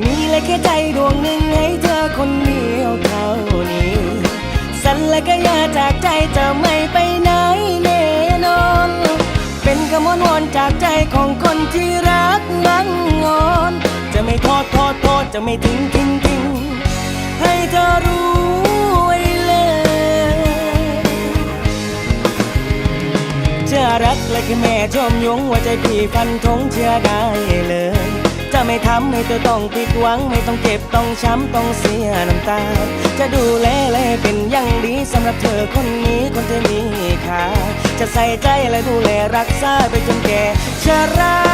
มีเลยแค่ใจดวงหนึ่งให้เธอคนเดียวเท่านี้สัญและก็อย่าจากใจจะไม่ไปไหนแน่นอน เป็นคำวอนวอนจากใจของคนที่รักบังงอน จะไม่ทอดทอดทอดจะไม่ทิ้งทิ้งทิ้งให้เธอรู้ไว้เลยเชื่อรักและคือแม่ชมยงว่าใจพี่ฟันธงเชื่อได้เลย จะไม่ทำให้เธอต้องผิดหวัง ไม่ต้องเจ็บต้องช้ำต้องเสียน้ำตา จะดูแลและเป็นอย่างดีสำหรับเธอคนนี้คนที่มีค่าจะใส่ใจและดูแลรักษาไปจนแก่ชรา